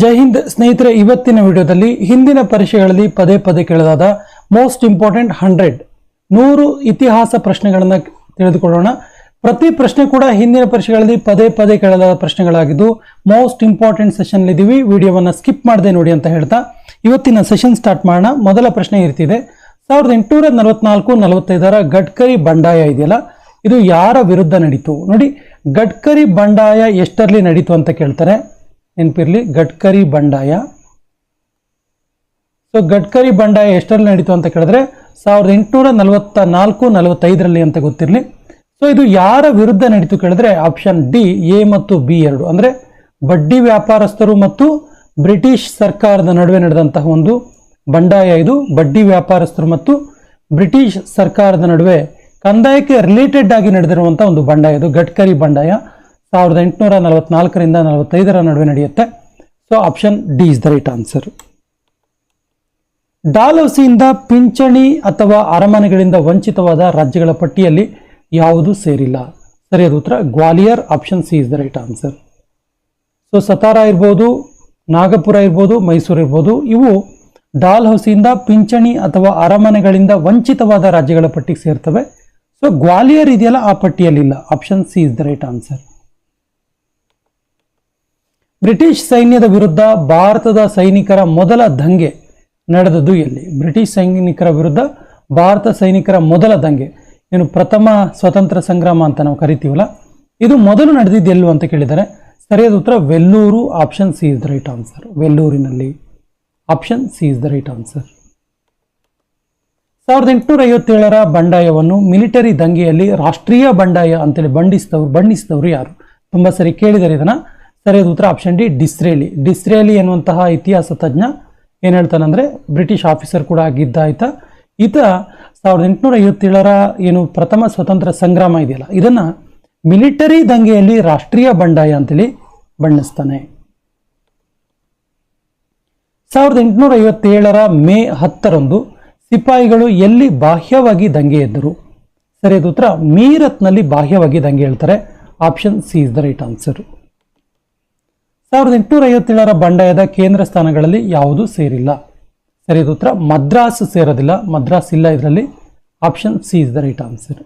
ಜೈ ಹಿಂದ್ ಸ್ನೇಹಿತರೆ, ಇವತ್ತಿನ ವಿಡಿಯೋದಲ್ಲಿ ಹಿಂದಿನ ಪರೀಕ್ಷೆಗಳಲ್ಲಿ ಪದೇ ಪದೇ ಕೇಳಲಾದ ಮೋಸ್ಟ್ ಇಂಪಾರ್ಟೆಂಟ್ ಹಂಡ್ರೆಡ್ ನೂರು ಇತಿಹಾಸ ಪ್ರಶ್ನೆಗಳನ್ನು ತಿಳಿದುಕೊಳ್ಳೋಣ. ಪ್ರತಿ ಪ್ರಶ್ನೆ ಕೂಡ ಹಿಂದಿನ ಪರೀಕ್ಷೆಗಳಲ್ಲಿ ಪದೇ ಪದೇ ಕೇಳಲಾದ ಪ್ರಶ್ನೆಗಳಾಗಿದ್ದು ಮೋಸ್ಟ್ ಇಂಪಾರ್ಟೆಂಟ್ ಸೆಷನ್ ಇದ್ದೀವಿ ವಿಡಿಯೋವನ್ನು ಸ್ಕಿಪ್ ಮಾಡದೆ ನೋಡಿ ಅಂತ ಹೇಳ್ತಾ, ಇವತ್ತಿನ ಸೆಷನ್ ಸ್ಟಾರ್ಟ್ ಮಾಡೋಣ. ಮೊದಲ ಪ್ರಶ್ನೆ ಇರ್ತಿದೆ. ಸಾವಿರದ ಎಂಟುನೂರ ನಲವತ್ನಾಲ್ಕು, ನಲವತ್ತೈದರ ಗಡ್ಕರಿ ಬಂಡಾಯ ಇದೆಯಲ್ಲ, ಇದು ಯಾರ ವಿರುದ್ಧ ನಡೀತು? ನೋಡಿ, ಗಡ್ಕರಿ ಬಂಡಾಯ ಎಷ್ಟರಲ್ಲಿ ನಡೀತು ಅಂತ ಕೇಳ್ತಾರೆ. ನೆನಪಿರ್ಲಿ, ಗಡ್ಕರಿ ಬಂಡಾಯ. ಸೊ ಗಡ್ಕರಿ ಬಂಡಾಯ ಎಷ್ಟರಲ್ಲಿ ನಡೀತು ಅಂತ ಕೇಳಿದ್ರೆ, ಸಾವಿರದ ಎಂಟುನೂರ ನಲವತ್ತ ನಾಲ್ಕು ನಲವತ್ತೈದರಲ್ಲಿ ಅಂತ ಗೊತ್ತಿರಲಿ. ಸೊ ಇದು ಯಾರ ವಿರುದ್ಧ ನಡೀತು ಕೇಳಿದ್ರೆ ಆಪ್ಷನ್ ಡಿ ಎ ಮತ್ತು ಬಿ ಎರಡು. ಅಂದರೆ, ಬಡ್ಡಿ ವ್ಯಾಪಾರಸ್ಥರು ಮತ್ತು ಬ್ರಿಟಿಷ್ ಸರ್ಕಾರದ ನಡುವೆ ನಡೆದಂತಹ ಒಂದು ಬಂಡಾಯ ಇದು. ಬಡ್ಡಿ ವ್ಯಾಪಾರಸ್ಥರು ಮತ್ತು ಬ್ರಿಟಿಷ್ ಸರ್ಕಾರದ ನಡುವೆ ಕಂದಾಯಕ್ಕೆ ರಿಲೇಟೆಡ್ ಆಗಿ ನಡೆದಿರುವಂಥ ಒಂದು ಬಂಡಾಯ ಇದು, ಗಡ್ಕರಿ ಬಂಡಾಯ. ಸಾವಿರದ ಎಂಟುನೂರ ನಲವತ್ನಾಲ್ಕರಿಂದ ನಲವತ್ತೈದರ ನಡುವೆ ನಡೆಯುತ್ತೆ. So option D is the right answer ಡಾಲೌಸಿಯಿಂದ ಪಿಂಚಣಿ ಅಥವಾ ಅರಮನೆಗಳಿಂದ ವಂಚಿತವಾದ ರಾಜ್ಯಗಳ ಪಟ್ಟಿಯಲ್ಲಿ ಯಾವುದು ಸೇರಿಲ್ಲ? ಸರಿಯಾದ ಉತ್ತರ, Gwalior. Option C is the right answer so Satara ಇರ್ಬೋದು, ನಾಗಪುರ ಇರ್ಬೋದು, ಮೈಸೂರು ಇರ್ಬೋದು, ಇವು ಡಾಲ್ ಹೌಸಿಯಿಂದ ಪಿಂಚಣಿ ಅಥವಾ ಅರಮನೆಗಳಿಂದ ವಂಚಿತವಾದ ರಾಜ್ಯಗಳ ಪಟ್ಟಿಗೆ ಸೇರ್ತವೆ. ಸೊ ಗ್ವಾಲಿಯರ್ ಇದೆಯಲ್ಲ, ಆ ಪಟ್ಟಿಯಲ್ಲಿಲ್ಲ. Option C is the right answer British ಸೈನ್ಯದ ವಿರುದ್ಧ ಭಾರತದ ಸೈನಿಕರ ಮೊದಲ ದಂಗೆ ನಡೆದದ್ದು ಎಲ್ಲಿ? ಬ್ರಿಟಿಷ್ ಸೈನಿಕರ ವಿರುದ್ಧ ಭಾರತ ಸೈನಿಕರ ಮೊದಲ ದಂಗೆ. ಏನು ಪ್ರಥಮ ಸ್ವತಂತ್ರ ಸಂಗ್ರಾಮ ಅಂತ ನಾವು ಕರಿತೀವಲ್ಲ? ಇದು ಮೊದಲು ನಡೆದಿದ್ದು ಎಲ್ಲು ಅಂತ ಕೇಳಿದರೆ, ಸರಿಯಾದ ಉತ್ತರ Vellore option C is the right answer ವೆಲ್ಲೂರಿನಲ್ಲಿ option C is the right answer ಸಾವಿರದ ಎಂಟುನೂರ ಐವತ್ತೇಳರ ಬಂಡಾಯವನ್ನು ಮಿಲಿಟರಿ ದಂಗೆಯಲ್ಲಿ ರಾಷ್ಟ್ರೀಯ ಬಂಡಾಯ ಅಂತೇಳಿ ಬಂಡಿಸಿದವರು ಬಣ್ಣಿಸಿದವರು ಯಾರು? ತುಂಬಾ ಸರಿ ಕೇಳಿದರೆ ಇದನ್ನ ಸರಿಯಾದ ಉತ್ತರ ಆಪ್ಷನ್ ಡಿ, ಡಿಸ್ರೇಲಿ. ಡಿಸ್ರೇಲಿ ಎನ್ನುವಂತಹ ಇತಿಹಾಸ ತಜ್ಞ ಏನ್ ಹೇಳ್ತಾನಂದ್ರೆ ಬ್ರಿಟಿಷ್ ಆಫೀಸರ್ ಕೂಡ ಆಗಿದ್ದ ಆಯ್ತಾ ಈತ ಸಾವಿರದ ಎಂಟುನೂರ ಐವತ್ತೇಳರ ಏನು ಪ್ರಥಮ ಸ್ವತಂತ್ರ ಸಂಗ್ರಾಮ ಇದೆಯಲ್ಲ, ಇದನ್ನ ಮಿಲಿಟರಿ ದಂಗೆಯಲ್ಲಿ ರಾಷ್ಟ್ರೀಯ ಬಂಡಾಯ ಅಂತೇಳಿ ಬಣ್ಣಿಸ್ತಾನೆ. ಸಾವಿರದ ಎಂಟುನೂರ ಐವತ್ತೇಳರ ಮೇ ಹತ್ತರಂದು ಸಿಪಾಯಿಗಳು ಎಲ್ಲಿ ಬಾಹ್ಯವಾಗಿ ದಂಗೆ ಎದ್ದರು? ಸರಿಯಾದ ಉತ್ತರ ಮೀರತ್ನಲ್ಲಿ ಬಾಹ್ಯವಾಗಿ ದಂಗೆ ಹೇಳ್ತಾರೆ. Option C is the right answer ಸಾವಿರದ ಎಂಟುನೂರ ಐವತ್ತೇಳರ ಬಂಡಾಯದ ಕೇಂದ್ರ ಸ್ಥಾನಗಳಲ್ಲಿ ಯಾವುದು ಸೇರಿಲ್ಲ. ಸರಿಯಾದ ಉತ್ತರ, ಮದ್ರಾಸ್ ಸೇರೋದಿಲ್ಲ. ಮದ್ರಾಸ್ ಇಲ್ಲ ಇದರಲ್ಲಿ. Option C is the right answer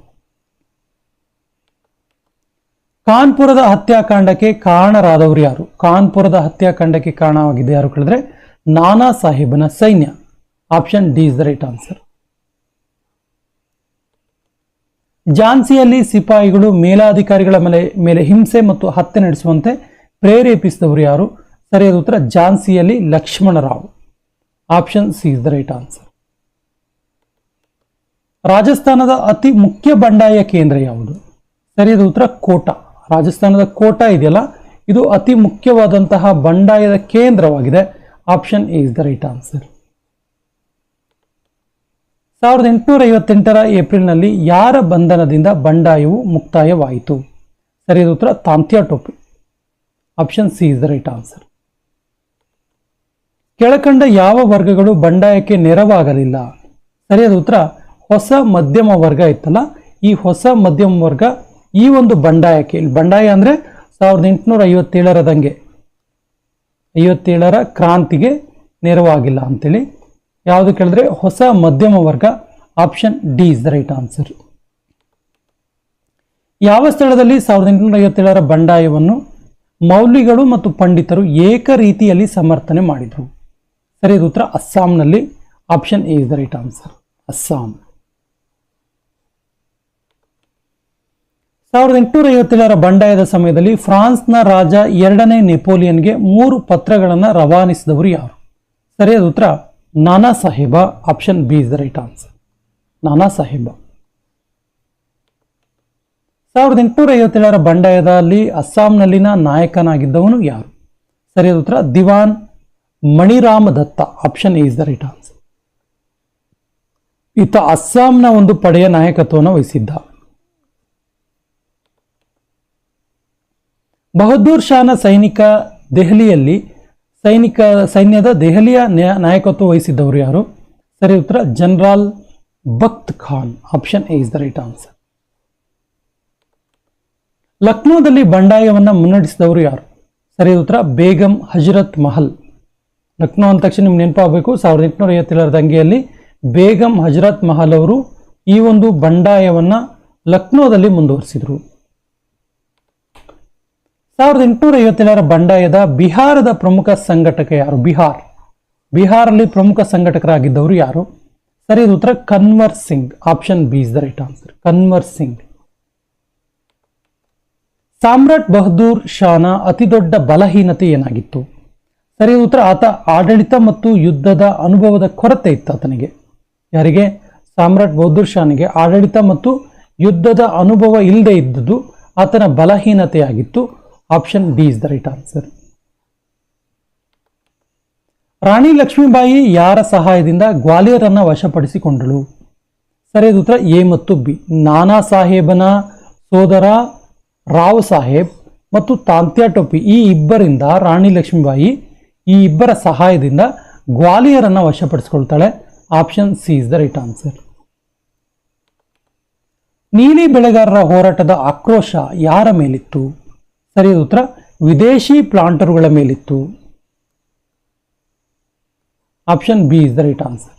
ಕಾನ್ಪುರದ ಹತ್ಯಾಕಾಂಡಕ್ಕೆ ಕಾರಣರಾದವರು ಯಾರು? ಕಾನ್ಪುರದ ಹತ್ಯಾಕಾಂಡಕ್ಕೆ ಕಾರಣವಾಗಿದೆ ಯಾರು ಕೇಳಿದ್ರೆ? ನಾನಾ ಸಾಹೇಬನ ಸೈನ್ಯ. Option D is the right answer ಝಾನ್ಸಿಯಲ್ಲಿ ಸಿಪಾಯಿಗಳು ಮೇಲಾಧಿಕಾರಿಗಳ ಮೇಲೆ ಮೇಲೆ ಹಿಂಸೆ ಮತ್ತು ಹತ್ಯೆ ನಡೆಸುವಂತೆ ಪ್ರೇರೇಪಿಸಿದವರು ಯಾರು? ಸರಿಯಾದ ಉತ್ತರ, ಝಾನ್ಸಿಯಲ್ಲಿ Lakshmanrao. Option C is the right answer. ರಾಜಸ್ಥಾನದ ಅತಿ ಮುಖ್ಯ ಬಂಡಾಯ ಕೇಂದ್ರ ಯಾವುದು? ಸರಿಯಾದ ಉತ್ತರ, ಕೋಟಾ. ರಾಜಸ್ಥಾನದ ಕೋಟಾ ಇದೆಯಲ್ಲ, ಇದು ಅತಿ ಮುಖ್ಯವಾದಂತಹ ಬಂಡಾಯದ ಕೇಂದ್ರವಾಗಿದೆ. Option A is the right answer. ಸಾವಿರದ ಎಂಟುನೂರ ಐವತ್ತೆಂಟರ ಏಪ್ರಿಲ್ನಲ್ಲಿ ಯಾರ ಬಂಧನದಿಂದ ಬಂಡಾಯವು ಮುಕ್ತಾಯವಾಯಿತು? ಸರಿಯಾದ ಉತ್ತರ, Tantya Tope. Option C is the right answer ಕೆಳಕಂಡ ಯಾವ ವರ್ಗಗಳು ಬಂಡಾಯಕ್ಕೆ ನೆರವಾಗಲಿಲ್ಲ? ಸರಿಯಾದ ಉತ್ತರ, ಹೊಸ ಮಧ್ಯಮ ವರ್ಗ ಇತ್ತಲ್ಲ? ಈ ಹೊಸ ಮಧ್ಯಮ ವರ್ಗ ಈ ಒಂದು ಬಂಡಾಯಕ್ಕೆ ಇಲ್ಲಿ ಬಂಡಾಯ ಅಂದರೆ ಸಾವಿರದ ಎಂಟುನೂರ ಐವತ್ತೇಳರ ದಂಗೆ ಐವತ್ತೇಳರ ಕ್ರಾಂತಿಗೆ ನೆರವಾಗಿಲ್ಲ ಅಂತೇಳಿ. ಯಾವುದು ಕೇಳಿದ್ರೆ ಹೊಸ ಮಧ್ಯಮ ವರ್ಗ option D is the right answer ಯಾವ ಸ್ಥಳದಲ್ಲಿ ಸಾವಿರದ ಎಂಟುನೂರ ಐವತ್ತೇಳರ ಬಂಡಾಯವನ್ನು ಮೌಲ್ವಿಗಳು ಮತ್ತು ಪಂಡಿತರು ಏಕ ರೀತಿಯಲ್ಲಿ ಸಮರ್ಥನೆ ಮಾಡಿದರು. ಸರಿಯಾದ ಉತ್ತರ ಅಸ್ಸಾಂನಲ್ಲಿ. Option A is the right answer Assam. ಸಾವಿರದ ಎಂಟುನೂರ ಐವತ್ತೇಳರ ಬಂಡಾಯದ ಸಮಯದಲ್ಲಿ ಫ್ರಾನ್ಸ್ನ ರಾಜ ಎರಡನೇ ನೆಪೋಲಿಯನ್ಗೆ ಮೂರು ಪತ್ರಗಳನ್ನು ರವಾನಿಸಿದವರು ಯಾರು? ಸರಿಯಾದ ಉತ್ತರ Nana Saheb option B is the right answer Nana Saheb ಸಾವಿರದ ಎಂಟುನೂರ ಐವತ್ತೇಳರ ಬಂಡಾಯದಲ್ಲಿ ಅಸ್ಸಾಂನಲ್ಲಿನ ನಾಯಕನಾಗಿದ್ದವನು ಯಾರು? ಸರಿಯಾದ ಉತ್ತರ, Diwan Maniram Dutta option is the right answer ಈತ ಅಸ್ಸಾಂನ ಒಂದು ಪಡೆಯ ನಾಯಕತ್ವವನ್ನು ವಹಿಸಿದ್ದ. ಬಹದ್ದೂರ್ ಶಾನ ಸೈನಿಕ ದೆಹಲಿಯಲ್ಲಿ ಸೈನಿಕ ಸೈನ್ಯದ ದೆಹಲಿಯ ನಾಯಕತ್ವ ವಹಿಸಿದ್ದವರು ಯಾರು? ಸರಿ ಉತ್ತರ, general Bakht Khan option A is the right answer ಲಕ್ನೋದಲ್ಲಿ ಬಂಡಾಯವನ್ನು ಮುನ್ನಡೆಸಿದವರು ಯಾರು? ಸರಿ ಉತ್ತರ, ಬೇಗಂ ಹಜರತ್ ಮಹಲ್. ಲಕ್ನೋ ಅಂದ ತಕ್ಷಣ ನಿಮ್ಗೆ ನೆನಪಾಗಬೇಕು, ಸಾವಿರದ ಎಂಟುನೂರ ಐವತ್ತೇಳರ ದಂಗೆಯಲ್ಲಿ ಬೇಗಂ ಹಜರತ್ ಮಹಲ್ ಅವರು ಈ ಒಂದು ಬಂಡಾಯವನ್ನು ಲಕ್ನೋದಲ್ಲಿ ಮುಂದುವರಿಸಿದರು. ಸಾವಿರದ ಎಂಟುನೂರ ಐವತ್ತೇಳರ ಬಂಡಾಯದ ಬಿಹಾರದ ಪ್ರಮುಖ ಸಂಘಟಕ ಯಾರು? ಬಿಹಾರ್. ಬಿಹಾರಲ್ಲಿ ಪ್ರಮುಖ ಸಂಘಟಕರಾಗಿದ್ದವರು ಯಾರು? ಸರಿ ಉತ್ತರ, Kunwar Singh. Option B is the right answer. Kunwar Singh. ಸಾಮ್ರಾಟ್ ಬಹದ್ದೂರ್ ಶಾನ ಅತಿದೊಡ್ಡ ಬಲಹೀನತೆ ಏನಾಗಿತ್ತು? ಸರಿ, ಉತ್ತರ, ಆತ ಆಡಳಿತ ಮತ್ತು ಯುದ್ಧದ ಅನುಭವದ ಕೊರತೆ ಇತ್ತು ಆತನಿಗೆ. ಯಾರಿಗೆ? ಸಾಮ್ರಾಟ್ ಬಹದ್ದೂರ್ ಶಾನಿಗೆ ಆಡಳಿತ ಮತ್ತು ಯುದ್ಧದ ಅನುಭವ ಇಲ್ಲದೆ ಇದ್ದುದು ಆತನ ಬಲಹೀನತೆಯಾಗಿತ್ತು. Option D is the right answer. Rani Lakshmibai ಯಾರ ಸಹಾಯದಿಂದ ಗ್ವಾಲಿಯರನ್ನು ವಶಪಡಿಸಿಕೊಂಡಳು? ಸರಿಯಾದ ಉತ್ತರ ಎ ಮತ್ತು ಬಿ. ನಾನಾ ಸಾಹೇಬನ ಸೋದರ ರಾವ್ ಸಾಹೇಬ್ ಮತ್ತು ತಾಂತ್ಯಾ ಟೋಪಿ ಈ ಇಬ್ಬರಿಂದ ರಾಣಿ ಲಕ್ಷ್ಮೀಬಾಯಿ ಈ ಇಬ್ಬರ ಸಹಾಯದಿಂದ ಗ್ವಾಲಿಯರನ್ನು ವಶಪಡಿಸಿಕೊಳ್ತಾಳೆ. Option C is the right answer. ನೀಲಿ ಬೆಳೆಗಾರರ ಹೋರಾಟದ ಆಕ್ರೋಶ ಯಾರ ಮೇಲಿತ್ತು? ಸರಿಯಾದ ಉತ್ತರ, ವಿದೇಶಿ ಪ್ಲಾಂಟರುಗಳ ಮೇಲಿತ್ತು. Option B is the right answer.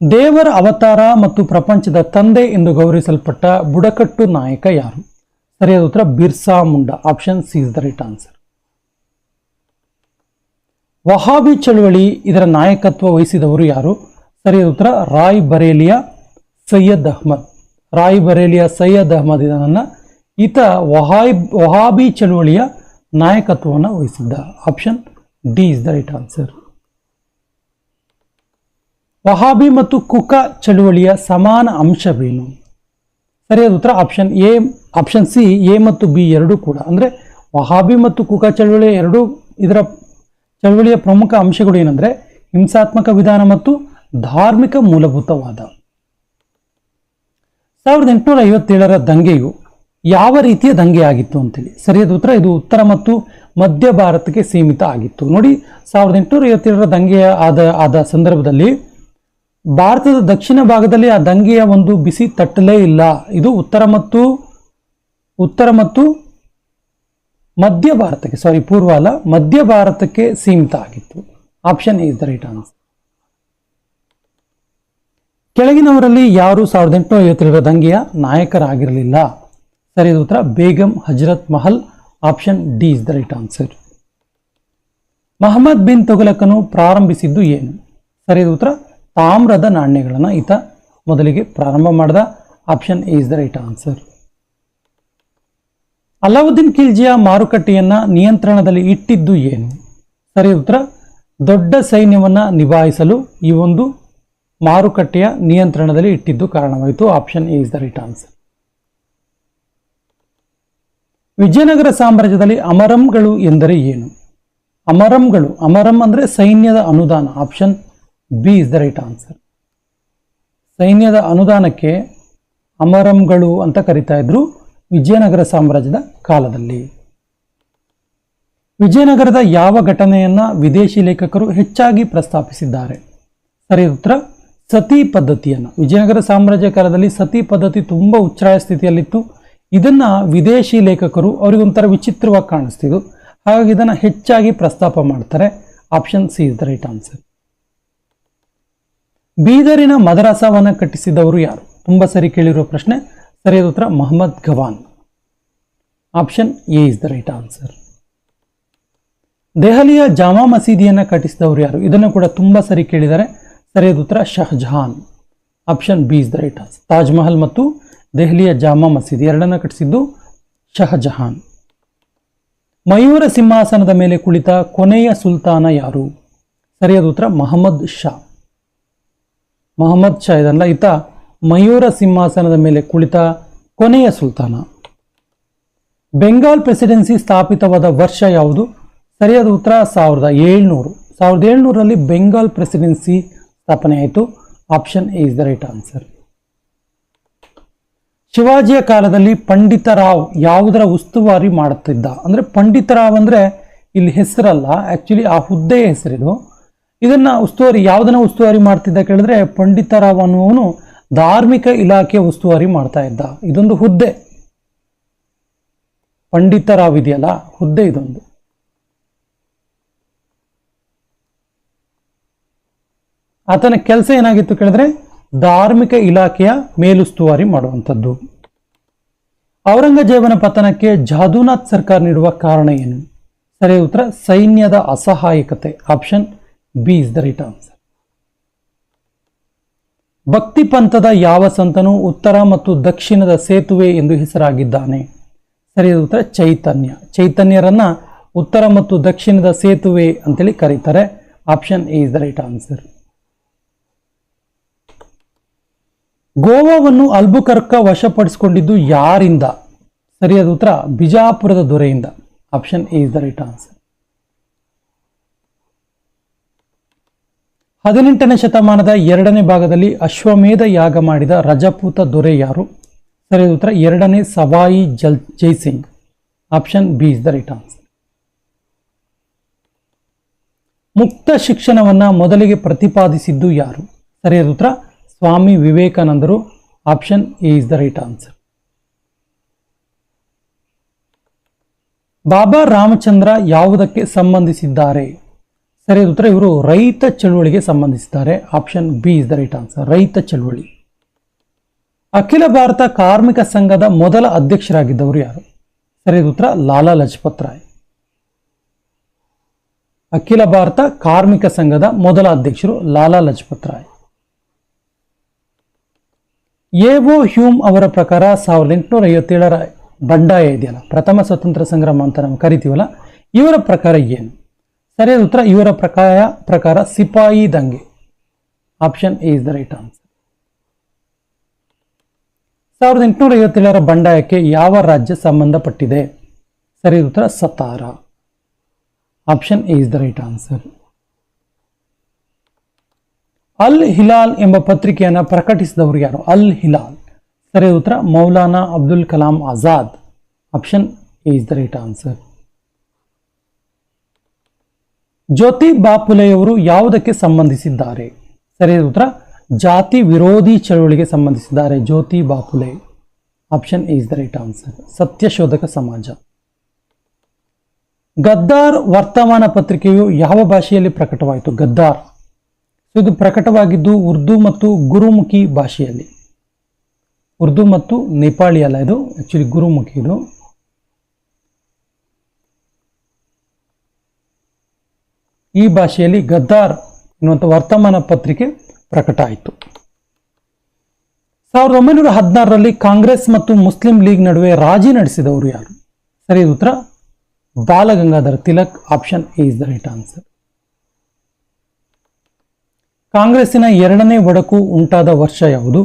ದೇವರ ಅವತಾರ ಮತ್ತು ಪ್ರಪಂಚದ ತಂದೆ ಎಂದು ಗೌರವಿಸಲ್ಪಟ್ಟ ಬುಡಕಟ್ಟು ನಾಯಕ ಯಾರು? ಸರಿಯಾದ ಉತ್ತರ, Birsa Munda. Option C is the right answer Wahabi ಚಳುವಳಿ ಇದರ ನಾಯಕತ್ವ ವಹಿಸಿದವರು ಯಾರು? ಸರಿಯಾದ ಉತ್ತರ, ರಾಯ್ ಬರೇಲಿಯ ಸೈಯದ್ ಅಹ್ಮದ್. ರಾಯ್ ಬರೇಲಿಯಾ ಸೈಯದ್ ಅಹ್ಮದ್ ಇದನ್ನ ಈತ ವಹಾಯ್, ವಹಾಬಿ ಚಳುವಳಿಯ ನಾಯಕತ್ವವನ್ನು ವಹಿಸಿದ್ದ. Option D is the right answer Wahabi ಮತ್ತು ಕುಕ ಚಳುವಳಿಯ ಸಮಾನ ಅಂಶವೇನು? ಸರಿಯಾದ ಉತ್ತರ option A option C A ಮತ್ತು ಬಿ ಎರಡೂ ಕೂಡ. ಅಂದರೆ ವಹಾಬಿ ಮತ್ತು ಕುಕ ಚಳುವಳಿ ಎರಡೂ ಇದರ ಚಳುವಳಿಯ ಪ್ರಮುಖ ಅಂಶಗಳು ಏನಂದರೆ ಹಿಂಸಾತ್ಮಕ ವಿಧಾನ ಮತ್ತು ಧಾರ್ಮಿಕ ಮೂಲಭೂತವಾದ. ಸಾವಿರದ ಎಂಟುನೂರ ಐವತ್ತೇಳರ ದಂಗೆಯು ಯಾವ ರೀತಿಯ ದಂಗೆ ಆಗಿತ್ತು ಅಂತೇಳಿ. ಸರಿಯಾದ ಉತ್ತರ, ಇದು ಉತ್ತರ ಮತ್ತು ಮಧ್ಯ ಭಾರತಕ್ಕೆ ಸೀಮಿತ ಆಗಿತ್ತು. ನೋಡಿ, ಸಾವಿರದ ಎಂಟುನೂರ ಐವತ್ತೇಳರ ದಂಗೆಯ ಆದ ಆದ ಸಂದರ್ಭದಲ್ಲಿ ಭಾರತದ ದಕ್ಷಿಣ ಭಾಗದಲ್ಲಿ ಆ ದಂಗೆಯ ಒಂದು ಬಿಸಿ ತಟ್ಟಲೇ ಇಲ್ಲ. ಇದು ಉತ್ತರ ಮತ್ತು ಉತ್ತರ ಮತ್ತು ಮಧ್ಯ ಭಾರತಕ್ಕೆ ಸಾರಿ ಪೂರ್ವ ಅಲ್ಲ, ಮಧ್ಯ ಭಾರತಕ್ಕೆ ಸೀಮಿತ ಆಗಿತ್ತು. Option is the right answer ಕೆಳಗಿನವರಲ್ಲಿ ಯಾರು ಸಾವಿರದ ಎಂಟುನೂರ ಐವತ್ತೆರಡರ ದಂಗೆಯ ನಾಯಕರಾಗಿರಲಿಲ್ಲ? ಸರಿಯಾದ ಉತ್ತರ. Begum, Hazrat Mahal. Option D is the right answer Muhammad bin ತೊಗಲಕನು ಪ್ರಾರಂಭಿಸಿದ್ದು ಏನು? ಸರಿಯಾದ ಉತ್ತರ. ತಾಮ್ರದ ನಾಣ್ಯಗಳನ್ನು ಈತ ಮೊದಲಿಗೆ ಪ್ರಾರಂಭ ಮಾಡಿದ. Option is the right answer Alauddin ಖಿಲ್ಜಿಯ ಮಾರುಕಟ್ಟೆಯನ್ನ ನಿಯಂತ್ರಣದಲ್ಲಿ ಇಟ್ಟಿದ್ದು ಏನು? ಸರಿ ಉತ್ತರ, ದೊಡ್ಡ ಸೈನ್ಯವನ್ನ ನಿಭಾಯಿಸಲು ಈ ಒಂದು ಮಾರುಕಟ್ಟೆಯ ನಿಯಂತ್ರಣದಲ್ಲಿ ಇಟ್ಟಿದ್ದು ಕಾರಣವಾಯಿತು. Option A is the right answer Vijayanagara ಸಾಮ್ರಾಜ್ಯದಲ್ಲಿ ಅಮರಂಗಳು ಎಂದರೆ ಏನು? ಅಮರಂಗಳು, ಅಮರಂ ಅಂದ್ರೆ ಸೈನ್ಯದ ಅನುದಾನ. Option B is the right answer ಸೈನ್ಯದ ಅನುದಾನಕ್ಕೆ ಅಮರಂಗಳು ಅಂತ ಕರಿತಾ ಇದ್ರು ವಿಜಯನಗರ ಸಾಮ್ರಾಜ್ಯದ ಕಾಲದಲ್ಲಿ. ವಿಜಯನಗರದ ಯಾವ ಘಟನೆಯನ್ನ ವಿದೇಶಿ ಲೇಖಕರು ಹೆಚ್ಚಾಗಿ ಪ್ರಸ್ತಾಪಿಸಿದ್ದಾರೆ? ಸರಿ ಉತ್ತರ, ಸತಿ ಪದ್ಧತಿಯನ್ನ. ವಿಜಯನಗರ ಸಾಮ್ರಾಜ್ಯ ಕಾಲದಲ್ಲಿ ಸತಿ ಪದ್ಧತಿ ತುಂಬಾ ಉಚ್ಛ್ರಾಯ ಸ್ಥಿತಿಯಲ್ಲಿತ್ತು. ಇದನ್ನ ವಿದೇಶಿ ಲೇಖಕರು ಅವರಿಗೊಂಥರ ವಿಚಿತ್ರವಾಗಿ ಕಾಣಿಸ್ತಿದ್ರು. ಹಾಗಾಗಿ ಇದನ್ನ ಹೆಚ್ಚಾಗಿ ಪ್ರಸ್ತಾಪ ಮಾಡ್ತಾರೆ. Option C is the right answer ಬೀದರಿನ ಮದರಸಾವನ್ನ ಕಟ್ಟಿಸಿದವರು ಯಾರು? ತುಂಬಾ ಸರಿ ಕೇಳಿರುವ ಪ್ರಶ್ನೆ. ಸರಿಯಾದ ಉತ್ತರ, Mohammad Gawan option A is the right answer ದೆಹಲಿಯ ಜಾಮಾ ಮಸೀದಿಯನ್ನ ಕಟ್ಟಿಸಿದವರು ಯಾರು? ಇದನ್ನು ಕೂಡ ತುಂಬಾ ಸರಿ ಕೇಳಿದರೆ ಸರಿಯಾದ ಉತ್ತರ, Shahjahan. Option B is the right answer Taj Mahal ಮತ್ತು ದೆಹಲಿಯ ಜಾಮಾ ಮಸೀದಿ ಎರಡನ್ನ ಕಟ್ಟಿಸಿದ್ದು ಶಹಜಹಾನ್. ಮಯೂರ ಸಿಂಹಾಸನದ ಮೇಲೆ ಕುಳಿತ ಕೊನೆಯ ಸುಲ್ತಾನ ಯಾರು? ಸರಿಯಾದ ಉತ್ತರ, ಮಹಮ್ಮದ್ ಶಾ. ಮಹಮ್ಮದ್ ಶಾ ಇದಲ್ಲ ಈತ ಮಯೂರ ಸಿಂಹಾಸನದ ಮೇಲೆ ಕುಳಿತ ಕೊನೆಯ ಸುಲ್ತಾನ. ಬೆಂಗಾಲ್ ಪ್ರೆಸಿಡೆನ್ಸಿ ಸ್ಥಾಪಿತವಾದ ವರ್ಷ ಯಾವುದು? ಸರಿಯಾದ ಉತ್ತರ ಸಾವಿರದ ಏಳ್ನೂರು. ಸಾವಿರದ ಏಳ್ನೂರಲ್ಲಿ ಬೆಂಗಾಲ್ ಪ್ರೆಸಿಡೆನ್ಸಿ ಸ್ಥಾಪನೆ ಆಯಿತು. Option A is the right answer. ಶಿವಾಜಿಯ ಕಾಲದಲ್ಲಿ ಪಂಡಿತರಾವ್ ಯಾವುದರ ಉಸ್ತುವಾರಿ ಮಾಡುತ್ತಿದ್ದ? ಅಂದ್ರೆ ಪಂಡಿತರಾವ್ ಅಂದ್ರೆ ಇಲ್ಲಿ ಹೆಸರಲ್ಲ ಆ್ಯಕ್ಚುಲಿ ಆ ಹುದ್ದೆಯ ಹೆಸರಿದು. ಇದನ್ನ ಉಸ್ತುವಾರಿ, ಯಾವುದನ್ನ ಉಸ್ತುವಾರಿ ಮಾಡ್ತಿದ್ದ ಕೇಳಿದ್ರೆ ಪಂಡಿತರಾವ್ ಅನ್ನುವನು ಧಾರ್ಮಿಕ ಇಲಾಖೆ ಉಸ್ತುವಾರಿ ಮಾಡ್ತಾ ಇದ್ದ. ಇದೊಂದು ಹುದ್ದೆ. ಪಂಡಿತರಾವ್ ಇದೆಯಲ್ಲ, ಹುದ್ದೆ ಇದೊಂದು. ಆತನ ಕೆಲಸ ಏನಾಗಿತ್ತು ಕೇಳಿದ್ರೆ ಧಾರ್ಮಿಕ ಇಲಾಖೆಯ ಮೇಲುಸ್ತುವಾರಿ ಮಾಡುವಂಥದ್ದು. ಔರಂಗಜೇಬನ ಪತನಕ್ಕೆ ಜಾದೂನಾಥ್ ಸರ್ಕಾರ ನೀಡುವ ಕಾರಣ ಏನು? ಸರಿ ಉತ್ತರ, ಸೈನ್ಯದ ಅಸಹಾಯಕತೆ. Option B is the right answer ಭಕ್ತಿ ಪಂಥದ ಯಾವ ಸಂತನು ಉತ್ತರ ಮತ್ತು ದಕ್ಷಿಣದ ಸೇತುವೆ ಎಂದು ಹೆಸರಾಗಿದ್ದಾನೆ? ಸರಿಯಾದ ಉತ್ತರ ಚೈತನ್ಯ. ಚೈತನ್ಯರನ್ನ ಉತ್ತರ ಮತ್ತು ದಕ್ಷಿಣದ ಸೇತುವೆ ಅಂತೇಳಿ ಕರೀತಾರೆ. Option A is the right answer ಗೋವಾವನ್ನು Albuquerque ವಶಪಡಿಸಿಕೊಂಡಿದ್ದು ಯಾರಿಂದ? ಸರಿಯಾದ ಉತ್ತರ ಬಿಜಾಪುರದ ದೊರೆಯಿಂದ. Option A is the right answer ಹದಿನೆಂಟನೇ ಶತಮಾನದ ಎರಡನೇ ಭಾಗದಲ್ಲಿ ಅಶ್ವಮೇಧ ಯಾಗ ಮಾಡಿದ ರಜಪೂತ ದೊರೆ ಯಾರು? ಸರಿಯಾದ ಉತ್ತರ, ಎರಡನೇ Sawai Jal Jaisingh option B is the right answer ಮುಕ್ತ ಶಿಕ್ಷಣವನ್ನು ಮೊದಲಿಗೆ ಪ್ರತಿಪಾದಿಸಿದ್ದು ಯಾರು? ಸರಿಯಾದ ಉತ್ತರ, ಸ್ವಾಮಿ ವಿವೇಕಾನಂದರು. Option A is the right answer Baba Ramchandra ಯಾವುದಕ್ಕೆ ಸಂಬಂಧಿಸಿದ್ದಾರೆ? ಸರಿಯಾದ ಉತ್ತರ ಇವರು ರೈತ ಚಳುವಳಿಗೆ ಸಂಬಂಧಿಸಿದ್ದಾರೆ. Option B is the right answer ರೈತ ಚಳುವಳಿ. ಅಖಿಲ ಭಾರತ ಕಾರ್ಮಿಕ ಸಂಘದ ಮೊದಲ ಅಧ್ಯಕ್ಷರಾಗಿದ್ದವರು ಯಾರು? ಸರಿಯಾದ ಉತ್ತರ ಲಾಲಾ ಲಜಪತ್ ರಾಯ್. ಅಖಿಲ ಭಾರತ ಕಾರ್ಮಿಕ ಸಂಘದ ಮೊದಲ ಅಧ್ಯಕ್ಷರು Lala Lajpat Rai. A O Hume ಅವರ ಪ್ರಕಾರ ಸಾವಿರದ ಎಂಟುನೂರ ಐವತ್ತೇಳರ ಬಂಡಾಯ ಇದೆಯಲ್ಲ, ಪ್ರಥಮ ಸ್ವತಂತ್ರ ಸಂಗ್ರಾಮ ಅಂತ ನಾವು ಕರಿತೀವಲ್ಲ, ಇವರ ಪ್ರಕಾರ ಏನು? ಸರಿಯಾದ ಉತ್ತರ ಇವರ ಪ್ರಕಾರ ಪ್ರಕಾರ ಸಿಪಾಯಿ ದಂಗೆ. Option A is the right answer ಸಾವಿರದ ಎಂಟುನೂರ ಐವತ್ತೇಳರ ಬಂಡಾಯಕ್ಕೆ ಯಾವ ರಾಜ್ಯ ಸಂಬಂಧಪಟ್ಟಿದೆ? ಸರಿಯಾದ ಉತ್ತರ Satara. Option A is the right answer Al Hilal ಎಂಬ ಪತ್ರಿಕೆಯನ್ನು ಪ್ರಕಟಿಸಿದವರು ಯಾರು? ಅಲ್ ಹಿಲಾಲ್. ಸರಿಯಾದ ಉತ್ತರ Maulana Abdul Kalam Azad. Option A is the right answer Jyoti ಬಾಪುಲೆಯವರು ಯಾವುದಕ್ಕೆ ಸಂಬಂಧಿಸಿದ್ದಾರೆ? ಸರಿಯಾದ ಉತ್ತರ. ಜಾತಿ ವಿರೋಧಿ ಚಳವಳಿಗೆ ಸಂಬಂಧಿಸಿದ್ದಾರೆ Jyoti Baphule. Option is the right answer Satyashodhak Samaj. Ghadar ವರ್ತಮಾನ ಪತ್ರಿಕೆಯು ಯಾವ ಭಾಷೆಯಲ್ಲಿ ಪ್ರಕಟವಾಯಿತು? ಗದ್ದಾರ್. ಇದು ಪ್ರಕಟವಾಗಿದ್ದು ಉರ್ದು ಮತ್ತು ಗುರುಮುಖಿ ಭಾಷೆಯಲ್ಲಿ. ಉರ್ದು ಮತ್ತು ನೇಪಾಳಿ ಅಲ್ಲ ಇದು. ಆ್ಯಕ್ಚುಲಿ ಗುರುಮುಖಿ ಇದು. ಈ ಭಾಷೆಯಲ್ಲಿ ಗದ್ದಾರ್ ಎನ್ನುವಂಥ ವರ್ತಮಾನ ಪತ್ರಿಕೆ ಪ್ರಕಟ ಆಯಿತು. ಸಾವಿರದ ಒಂಬೈನೂರ ಹದಿನಾರರಲ್ಲಿ ಕಾಂಗ್ರೆಸ್ ಮತ್ತು ಮುಸ್ಲಿಂ ಲೀಗ್ ನಡುವೆ ರಾಜಿ ನಡೆಸಿದವರು ಯಾರು? ಸರಿ ಉತ್ತರ. Balagangadhara Tilak, option A is the right answer. ಕಾಂಗ್ರೆಸ್ಸಿನ ಎರಡನೇ ಒಡಕು ಉಂಟಾದ ವರ್ಷ ಯಾವುದು?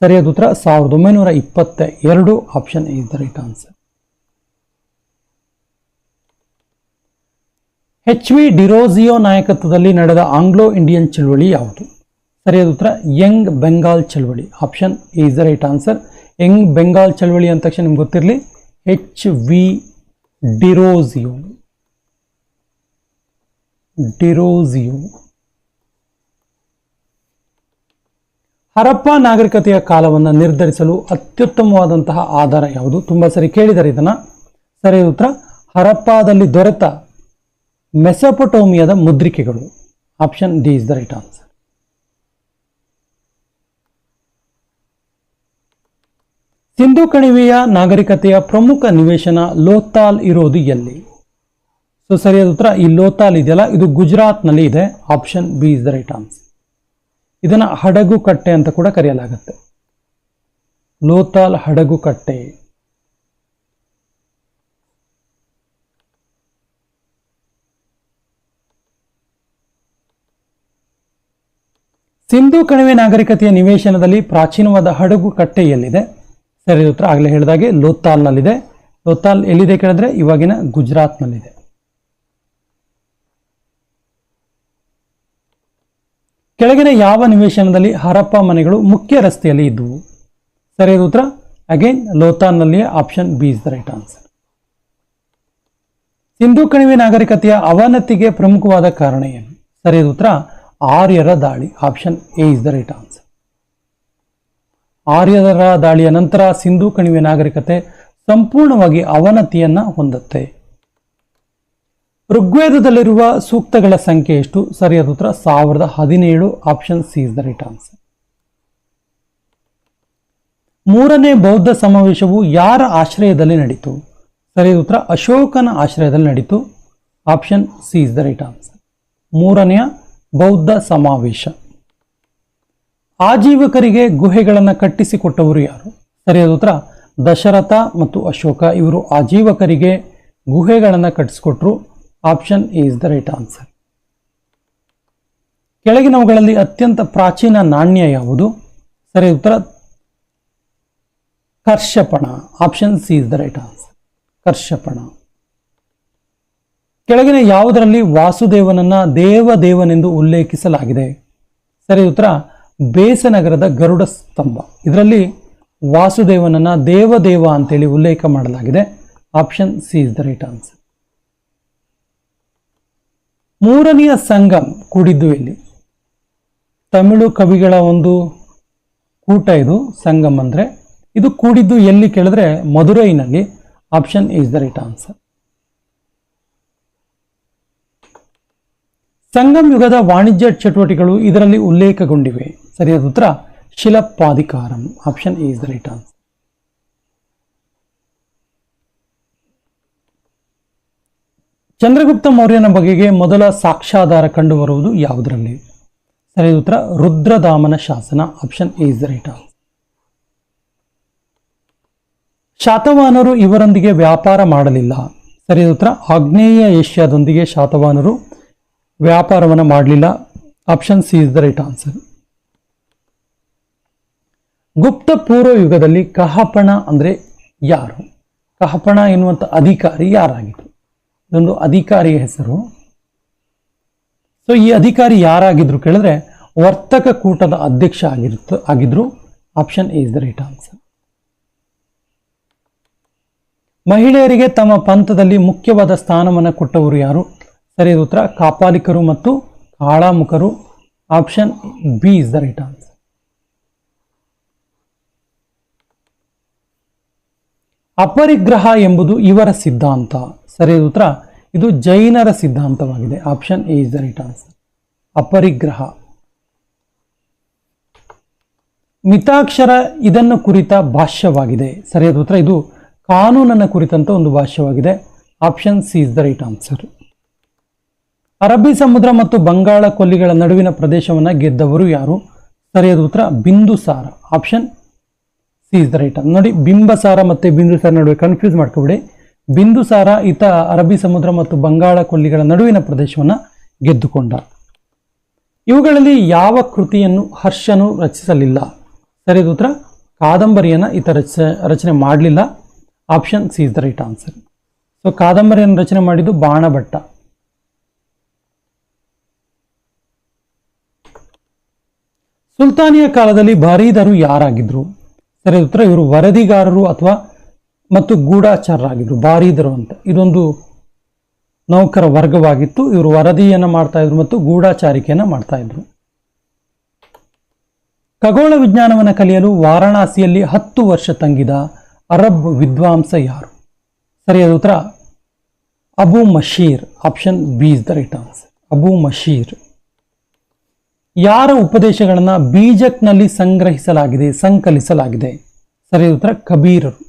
ಸರಿಯಾದ ಉತ್ತರ, ಸಾವಿರದ ಒಂಬೈನೂರ ಇಪ್ಪತ್ತ ಎರಡು option is the right answer. H V Derozio ನಾಯಕತ್ವದಲ್ಲಿ ನಡೆದ ಆಂಗ್ಲೋ ಇಂಡಿಯನ್ ಚಳುವಳಿ ಯಾವುದು? ಸರಿಯಾದ ಉತ್ತರ, ಯಂಗ್ ಬೆಂಗಾಲ್ ಚಳವಳಿ. Option is the right answer young Bengal ಚಳವಳಿ ಅಂದ ತಕ್ಷಣ ನಿಮ್ಗೆ ಗೊತ್ತಿರಲಿ H V Derozio Derozio Harappa ನಾಗರಿಕತೆಯ ಕಾಲವನ್ನು ನಿರ್ಧರಿಸಲು ಅತ್ಯುತ್ತಮವಾದಂತಹ ಆಧಾರ ಯಾವುದು? ತುಂಬ ಸರಿ ಕೇಳಿದರೆ ಇದನ್ನು. ಸರಿಯಾದ ಉತ್ತರ, ಹರಪ್ಪಾದಲ್ಲಿ ದೊರೆತ ಮೆಸೊಪೊಟೋಮಿಯಾದ ಮುದ್ರಿಕೆಗಳು. Option D is the right answer Sindhu ಕಣಿವೆಯ ನಾಗರಿಕತೆಯ ಪ್ರಮುಖ ನಿವೇಶನ ಲೋತಾಲ್ ಇರೋದು ಎಲ್ಲಿ? ಸೊ, ಸರಿಯಾದ ಉತ್ತರ ಈ ಲೋತಾಲ್ ಇದೆಯಲ್ಲ, ಇದು ಗುಜರಾತ್ನಲ್ಲಿ ಇದೆ. Option B is the right answer ಇದನ್ನ ಹಡಗು ಕಟ್ಟೆ ಅಂತ ಕೂಡ ಕರೆಯಲಾಗುತ್ತೆ. ಲೋತಾಲ್ ಹಡಗು ಕಟ್ಟೆ. ಸಿಂಧು ಕಣಿವೆ ನಾಗರಿಕತೆಯ ನಿವೇಶನದಲ್ಲಿ ಪ್ರಾಚೀನವಾದ ಹಡಗು ಕಟ್ಟೆ ಎಲ್ಲಿದೆ ಸರಿ ಉತ್ತರ ಆಗಲೇ ಹೇಳಿದಾಗೆ ಲೋತಾಲ್ನಲ್ಲಿದೆ ಲೋತಾಲ್ ಎಲ್ಲಿದೆ ಕೇಳಿದ್ರೆ ಇವಾಗಿನ ಗುಜರಾತ್ನಲ್ಲಿದೆ. ಕೆಳಗಿನ ಯಾವ ನಿವೇಶನದಲ್ಲಿ ಹರಪ್ಪ ಮನೆಗಳು ಮುಖ್ಯ ರಸ್ತೆಯಲ್ಲಿ ಇದ್ದುವು ಸರಿಯಾದ ಉತ್ತರ. Again ಲೋತಾನ್ನಲ್ಲಿಯೇ option B is the right answer Sindhu ಕಣಿವೆ ನಾಗರಿಕತೆಯ ಅವನತಿಗೆ ಪ್ರಮುಖವಾದ ಕಾರಣ ಏನು? ಸರಿಯಾದ ಉತ್ತರ. ಆರ್ಯರ ದಾಳಿ. Option A is the right answer ಆರ್ಯರ ದಾಳಿಯ ನಂತರ ಸಿಂಧೂ ಕಣಿವೆ ನಾಗರಿಕತೆ ಸಂಪೂರ್ಣವಾಗಿ ಅವನತಿಯನ್ನ ಹೊಂದುತ್ತೆ. ಋಗ್ವೇದದಲ್ಲಿರುವ ಸೂಕ್ತಗಳ ಸಂಖ್ಯೆ ಎಷ್ಟು? ಸರಿಯಾದ ಉತ್ತರ ಸಾವಿರದ ಹದಿನೇಳು. Option C is the right answer ಮೂರನೇ ಬೌದ್ಧ ಸಮಾವೇಶವು ಯಾರ ಆಶ್ರಯದಲ್ಲಿ ನಡೀತು? ಸರಿಯಾದ ಉತ್ತರ ಅಶೋಕನ ಆಶ್ರಯದಲ್ಲಿ ನಡೀತು. Option C is the right answer ಮೂರನೆಯ ಬೌದ್ಧ ಸಮಾವೇಶ. ಆಜೀವಕರಿಗೆ ಗುಹೆಗಳನ್ನು ಕಟ್ಟಿಸಿಕೊಟ್ಟವರು ಯಾರು? ಸರಿಯಾದ ಉತ್ತರ, ದಶರಥ ಮತ್ತು ಅಶೋಕ ಇವರು ಆಜೀವಕರಿಗೆ ಗುಹೆಗಳನ್ನು ಕಟ್ಟಿಸಿಕೊಟ್ರು. Option is the right answer. ಕೆಳಗಿನವುಗಳಲ್ಲಿ ಅತ್ಯಂತ ಪ್ರಾಚೀನ ನಾಣ್ಯ ಯಾವುದು? ಸರಿಯಾದ ಉತ್ತರ, Karshapana. Option C is the right answer. Karshapana. ಕೆಳಗಿನ ಯಾವುದರಲ್ಲಿ ವಾಸುದೇವನನ್ನ ದೇವದೇವನೆಂದು ಉಲ್ಲೇಖಿಸಲಾಗಿದೆ? ಸರಿ, ಉತ್ತರ, ಬೇಸನಗರದ ಗರುಡ ಸ್ತಂಭ. ಇದರಲ್ಲಿ ವಾಸುದೇವನನ್ನ ದೇವದೇವ ಅಂತೇಳಿ ಉಲ್ಲೇಖ ಮಾಡಲಾಗಿದೆ. Option C is the right answer. ಮೂರನೆಯ ಸಂಗಮ್ ಕೂಡಿದ್ದು ಇಲ್ಲಿ ತಮಿಳು ಕವಿಗಳ ಒಂದು ಕೂಟ ಇದು, ಸಂಗಮ್ ಅಂದರೆ. ಇದು ಕೂಡಿದ್ದು ಎಲ್ಲಿ ಕೇಳಿದ್ರೆ ಮಧುರೈನಲ್ಲಿ. Option is the right answer. Sangam ಯುಗದ ವಾಣಿಜ್ಯ ಚಟುವಟಿಕೆಗಳು ಇದರಲ್ಲಿ ಉಲ್ಲೇಖಗೊಂಡಿವೆ. ಸರಿಯಾದ ಉತ್ತರ, Silappadikaram. Option is the right answer Chandragupta ಮೌರ್ಯನ ಬಗೆಗೆ ಮೊದಲ ಸಾಕ್ಷ್ಯಾಧಾರ ಕಂಡುಬರುವುದು ಯಾವುದರಲ್ಲಿ? ಸರಿಯಾದ ಉತ್ತರ, ರುದ್ರದಾಮನ ಶಾಸನ. Option is the right answer ಶಾತವಾನರು ಇವರೊಂದಿಗೆ ವ್ಯಾಪಾರ ಮಾಡಲಿಲ್ಲ. ಸರಿಯಾದ ಉತ್ತರ, ಆಗ್ನೇಯ ಏಷ್ಯಾದೊಂದಿಗೆ ಶಾತವಾಹನರು ವ್ಯಾಪಾರವನ್ನು ಮಾಡಲಿಲ್ಲ. Option C is the right answer Gupta ಪೂರ್ವ ಯುಗದಲ್ಲಿ ಕಹಪಣ ಅಂದ್ರೆ ಯಾರು? ಕಹಪಣ ಎನ್ನುವಂಥ ಅಧಿಕಾರಿ ಯಾರಾಗಿದ್ರು? ಇದೊಂದು ಅಧಿಕಾರಿಯ ಹೆಸರು. ಸೊ ಈ ಅಧಿಕಾರಿ ಯಾರಾಗಿದ್ರು ಕೇಳಿದ್ರೆ ವರ್ತಕ ಕೂಟದ ಅಧ್ಯಕ್ಷ ಆಗಿರುತ್ತ, ಆಗಿದ್ರು. Option A is the right answer ಮಹಿಳೆಯರಿಗೆ ತಮ್ಮ ಪಂಥದಲ್ಲಿ ಮುಖ್ಯವಾದ ಸ್ಥಾನವನ್ನು ಕೊಟ್ಟವರು ಯಾರು? ಸರಿಯಾದ ಉತ್ತರ. ಕಾಪಾಲಿಕರು ಮತ್ತು ಕಾಳಾಮುಖರು. Option B is the right answer ಅಪರಿಗ್ರಹ ಎಂಬುದು ಇವರ ಸಿದ್ಧಾಂತ. ಸರಿಯಾದ ಉತ್ತರ. ಇದು ಜೈನರ ಸಿದ್ಧಾಂತವಾಗಿದೆ. Option A is the right answer ಅಪರಿಗ್ರಹ. Mitakshara ಇದನ್ನು ಕುರಿತ ಭಾಷ್ಯವಾಗಿದೆ. ಸರಿಯಾದ ಉತ್ತರ. ಇದು ಕಾನೂನನ್ನು ಕುರಿತಂತ ಒಂದು ಭಾಷ್ಯವಾಗಿದೆ. Option C is the right answer ಅರಬ್ಬಿ ಸಮುದ್ರ ಮತ್ತು ಬಂಗಾಳ ಕೊಲ್ಲಿಗಳ ನಡುವಿನ ಪ್ರದೇಶವನ್ನು ಗೆದ್ದವರು ಯಾರು? ಸರಿಯಾದ ಉತ್ತರ Bindusara option C is the right ನೋಡಿ ಬಿಂಬಸಾರ ಮತ್ತು ಬಿಂದುಸಾರ ನಡುವೆ ಕನ್ಫ್ಯೂಸ್ ಮಾಡ್ಕೊಬಿಡಿ. ಬಿಂದುಸಾರ ಈತ ಅರಬ್ಬಿ ಸಮುದ್ರ ಮತ್ತು ಬಂಗಾಳ ಕೊಲ್ಲಿಗಳ ನಡುವಿನ ಪ್ರದೇಶವನ್ನು ಗೆದ್ದುಕೊಂಡ. ಇವುಗಳಲ್ಲಿ ಯಾವ ಕೃತಿಯನ್ನು ಹರ್ಷನು ರಚಿಸಲಿಲ್ಲ? ಸರಿಯಾದ ಉತ್ತರ, ಕಾದಂಬರಿಯನ್ನು ಈತ ರಚ, ರಚನೆ ಮಾಡಲಿಲ್ಲ. Option C is the right answer so ಕಾದಂಬರಿಯನ್ನು ರಚನೆ ಮಾಡಿದ್ದು ಬಾಣಭಟ್ಟ. ಸುಲ್ತಾನಿಯ ಕಾಲದಲ್ಲಿ ಬರೀದರು ಯಾರಾಗಿದ್ರು? ಸರಿಯಾದ ಉತ್ತರ, ಇವರು ವರದಿಗಾರರು ಅಥವಾ ಮತ್ತು ಗೂಢಾಚಾರರಾಗಿದ್ರು ಬಾರೀದರು ಅಂತ. ಇದೊಂದು ನೌಕರ ವರ್ಗವಾಗಿತ್ತು. ಇವರು ವರದಿಯನ್ನು ಮಾಡ್ತಾ ಇದ್ರು ಮತ್ತು ಗೂಢಾಚಾರಿಕೆಯನ್ನು ಮಾಡ್ತಾ ಇದ್ರು. ಖಗೋಳ ವಿಜ್ಞಾನವನ್ನು ಕಲಿಯಲು ವಾರಾಣಸಿಯಲ್ಲಿ ಹತ್ತು ವರ್ಷ ತಂಗಿದ ಅರಬ್ ವಿದ್ವಾಂಸ ಯಾರು? ಸರಿಯಾದ ಉತ್ತರ, Abu Mashar, option B is the right answer Abu Mashar. ಯಾರ ಉಪದೇಶಗಳನ್ನು ಬೀಜಕ್ನಲ್ಲಿ ಸಂಗ್ರಹಿಸಲಾಗಿದೆ, ಸಂಕಲಿಸಲಾಗಿದೆ? ಸರಿಯಾದ ಉತ್ತರ ಕಬೀರರು.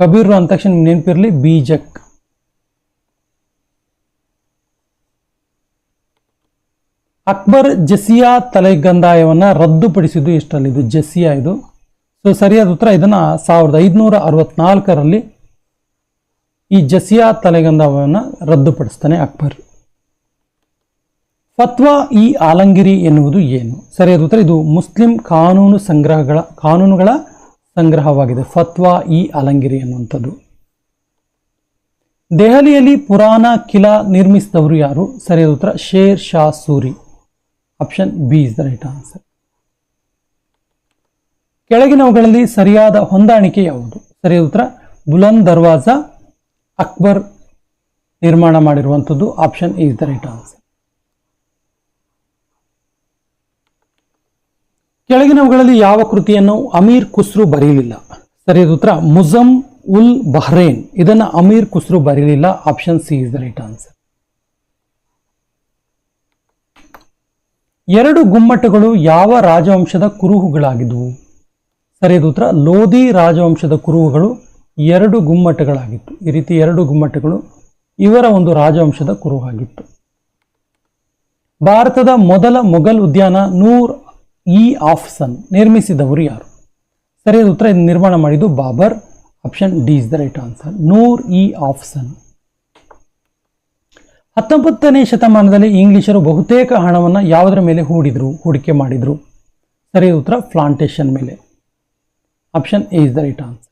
ಕಬೀರರು ಅಂದ ತಕ್ಷಣ ನೆನಪಿರಲಿ, ಬೀಜಕ್. ಅಕ್ಬರ್ ಜಸಿಯಾ ತಲೆಗಂದಾಯವನ್ನು ರದ್ದುಪಡಿಸಿದ್ದು ಎಷ್ಟರಲ್ಲಿ ಇದು? ಜಸಿಯಾ ಇದು. ಸೊ ಸರಿಯಾದ ಉತ್ತರ ಇದನ್ನ ಸಾವಿರದ ಐದುನೂರ ಅರವತ್ನಾಲ್ಕರಲ್ಲಿ ಈ ಜಸಿಯಾ ತಲೆಗಂದಾಯವನ್ನು ರದ್ದುಪಡಿಸ್ತಾನೆ ಅಕ್ಬರ್. ಫತ್ವಾ ಇ ಆಲಂಗಿರಿ ಎನ್ನುವುದು ಏನು? ಸರಿಯಾದ ಉತ್ತರ, ಇದು ಮುಸ್ಲಿಂ ಕಾನೂನು ಸಂಗ್ರಹಗಳ, ಕಾನೂನುಗಳ ಸಂಗ್ರಹವಾಗಿದೆ. ಫತ್ವಾ ಇ ಆಲಂಗಿರಿ ಎನ್ನುವಂಥದ್ದು. ದೆಹಲಿಯಲ್ಲಿ ಪುರಾಣ ಕಿಲಾ ನಿರ್ಮಿಸಿದವರು ಯಾರು? ಸರಿಯಾದ ಉತ್ತರ, Sher Shah Suri. Option B is the right answer. ಕೆಳಗಿನವುಗಳಲ್ಲಿ ಸರಿಯಾದ ಹೊಂದಾಣಿಕೆ ಯಾವುದು? ಸರಿಯಾದ ಉತ್ತರ, ಬುಲಂದ್ ದರ್ವಾಜಾ ಅಕ್ಬರ್ ನಿರ್ಮಾಣ ಮಾಡಿರುವಂಥದ್ದು. Option is the right answer. ಕೆಳಗಿನವುಗಳಲ್ಲಿ ಯಾವ ಕೃತಿಯನ್ನು ಅಮೀರ್ ಖುಸ್ರು ಬರೆಯಲಿಲ್ಲ? ಸರಿಯಾದ ಉತ್ತರ ಮುಜಮ್ ಉಲ್ ಬಹ್ರೇನ್. ಇದನ್ನ Amir Khusro ಬರೆಯಲಿಲ್ಲ. Option C is the right answer ಎರಡು ಗುಮ್ಮಟಗಳು ಯಾವ ರಾಜವಂಶದ ಕುರುಹುಗಳಾಗಿದ್ವು? ಸರಿಯಾದ ಉತ್ತರ, ಲೋಧಿ ರಾಜವಂಶದ ಕುರುಹುಗಳು ಎರಡು ಗುಮ್ಮಟಗಳಾಗಿತ್ತು. ಈ ರೀತಿ ಎರಡು ಗುಮ್ಮಟಗಳು ಇವರ ಒಂದು ರಾಜವಂಶದ ಕುರುಹಾಗಿತ್ತು. ಭಾರತದ ಮೊದಲ ಮೊಘಲ್ ಉದ್ಯಾನ ನೂರ್ ಇ ಆಫ್ಸನ್ ನಿರ್ಮಿಸಿದವರು ಯಾರು? ಸರಿಯಾದ ಉತ್ತರ ಇದು ನಿರ್ಮಾಣ ಮಾಡಿದ್ದು Babur, option D is the right answer. ನೂರ್ ಇ ಆಫ್ ಸನ್ ಹತ್ತೊಂಬತ್ತನೇ ಶತಮಾನದಲ್ಲಿ ಇಂಗ್ಲಿಷರು ಬಹುತೇಕ ಹಣವನ್ನು ಯಾವುದರ ಮೇಲೆ ಹೂಡಿದ್ರು, ಹೂಡಿಕೆ ಮಾಡಿದ್ರು? ಸರಿಯಾದ ಉತ್ತರ ಪ್ಲಾಂಟೇಶನ್ ಮೇಲೆ. Option A is the right answer.